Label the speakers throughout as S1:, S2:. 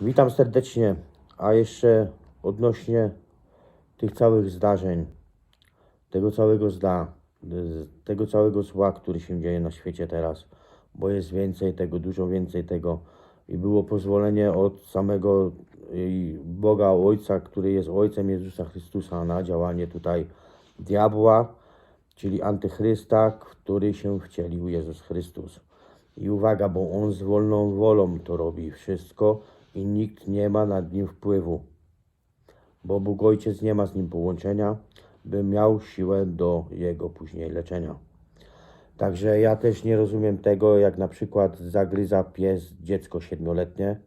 S1: Witam serdecznie, a jeszcze odnośnie tych całych zdarzeń, tego całego zda, tego całego zła, który się dzieje na świecie teraz, bo jest więcej tego, dużo więcej tego i było pozwolenie od samego y, Boga Ojca, który jest Ojcem Jezusa Chrystusa na działanie tutaj diabła, czyli antychrysta, który się wcielił Jezus Chrystus. I uwaga, bo on z wolną wolą to robi wszystko i nikt nie ma nad nim wpływu, bo Bóg Ojciec nie ma z nim połączenia, by miał siłę do jego później leczenia. Także ja też nie rozumiem tego, jak na przykład zagryza pies dziecko siedmioletnie,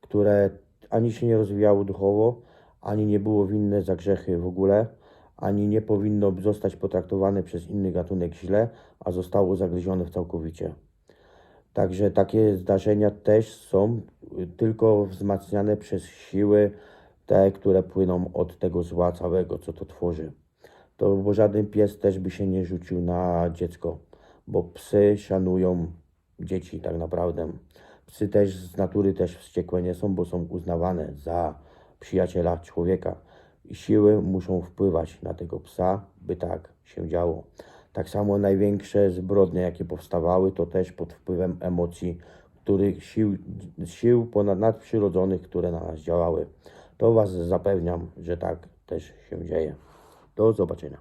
S1: które ani się nie rozwijało duchowo, ani nie było winne za grzechy w ogóle, ani nie powinno zostać potraktowane przez inny gatunek źle, a zostało zagryzione całkowicie. Także takie zdarzenia też są y, tylko wzmacniane przez siły te, które płyną od tego zła całego, co to tworzy. To bo żaden pies też by się nie rzucił na dziecko, bo psy szanują dzieci tak naprawdę. Psy też z natury też wściekłe nie są, bo są uznawane za przyjaciela człowieka. Siły muszą wpływać na tego psa, by tak się działo. Tak samo największe zbrodnie, jakie powstawały, to też pod wpływem emocji, których sił, sił ponad nadprzyrodzonych, które na nas działały. To Was zapewniam, że tak też się dzieje. Do zobaczenia.